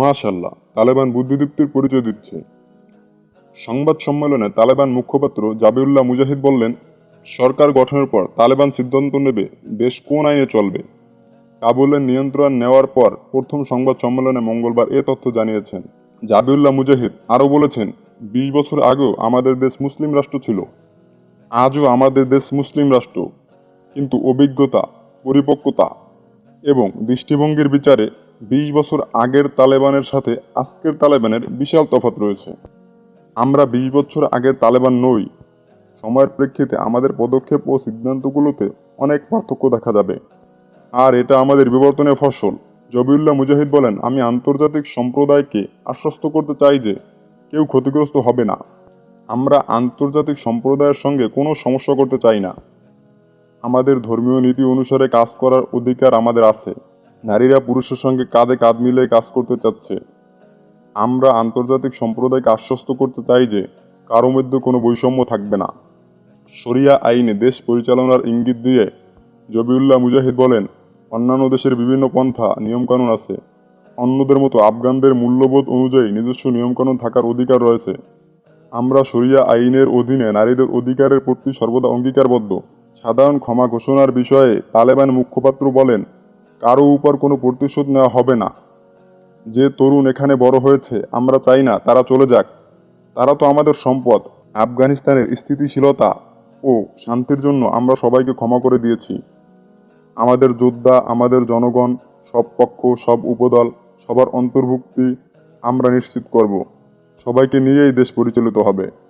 মাশাল্লাহ তালেবান বুদ্ধিদীপ্তির পরিচয় দিচ্ছে। সংবাদ সম্মেলনে তালেবান মুখপাত্র জাবিউল্লাহ মুজাহিদ বললেন, সরকার গঠনের পর তালেবান সিদ্ধান্ত নেবে দেশ কোন আইনে চলবে। কাবুলের নিয়ন্ত্রণ নেওয়ার পর প্রথম সংবাদ সম্মেলনে মঙ্গলবার এ তথ্য জানিয়েছেন। জাবিউল্লাহ মুজাহিদ আরও বলেছেন, বিশ বছর আগেও আমাদের দেশ মুসলিম রাষ্ট্র ছিল, আজও আমাদের দেশ মুসলিম রাষ্ট্র। কিন্তু অভিজ্ঞতা, পরিপক্কতা এবং দৃষ্টিভঙ্গির বিচারে বিশ বছর আগের তালেবানের সাথে আজকের তালেবানের বিশাল তফাৎ রয়েছে। আমরা বিশ বছর আগের তালেবান নই। সময়ের প্রেক্ষিতে আমাদের পদক্ষেপ ও সিদ্ধান্তগুলোতে অনেক পার্থক্য দেখা যাবে। আর এটা আমাদের বিবর্তনের ফসল। জবিউল্লাহ মুজাহিদ বলেন, আমি আন্তর্জাতিক সম্প্রদায়কে আশ্বস্ত করতে চাই যে কেউ ক্ষতিগ্রস্ত হবে না। আমরা আন্তর্জাতিক সম্প্রদায়ের সঙ্গে কোনো সমস্যা করতে চাই না। আমাদের ধর্মীয় নীতি অনুসারে কাজ করার অধিকার আমাদের আছে। নারীরা পুরুষের সঙ্গে কাঁধে কাঁধ মিলিয়ে কাজ করতে চাচ্ছে। আমরা আন্তর্জাতিক সম্প্রদায়কে আশ্বস্ত করতে চাই যে কারও মধ্যে কোনো বৈষম্য থাকবে না। শরিয়া আইনে দেশ পরিচালনার ইঙ্গিত দিয়ে জবিউল্লাহ মুজাহিদ বলেন, অন্যান্য দেশের বিভিন্ন পন্থা নিয়মকানুন আছে। অন্যদের মতো আফগানদের মূল্যবোধ অনুযায়ী নিজস্ব নিয়মকানুন থাকার অধিকার রয়েছে। আমরা শরিয়া আইনের অধীনে নারীদের অধিকারের প্রতি সর্বদা অঙ্গীকারবদ্ধ। সাধারণ ক্ষমা ঘোষণার বিষয়ে তালেবান মুখপাত্র বলেন কারও উপর কোনো প্রতিশোধ নেওয়া হবে না। যে তরুণ এখানে বড় হয়েছে, আমরা চাই না, তারা চলে যাক। তারা তো আমাদের সম্পদ। আফগানিস্তানের স্থিতিশীলতা ও শান্তির জন্য আমরা সবাইকে ক্ষমা করে দিয়েছি। আমাদের যোদ্ধা, আমাদের জনগণ, সব পক্ষ, সব উপদল, সবার অন্তর্ভুক্তি আমরা নিশ্চিত করব। সবাইকে নিয়েই দেশ পরিচালিত হবে।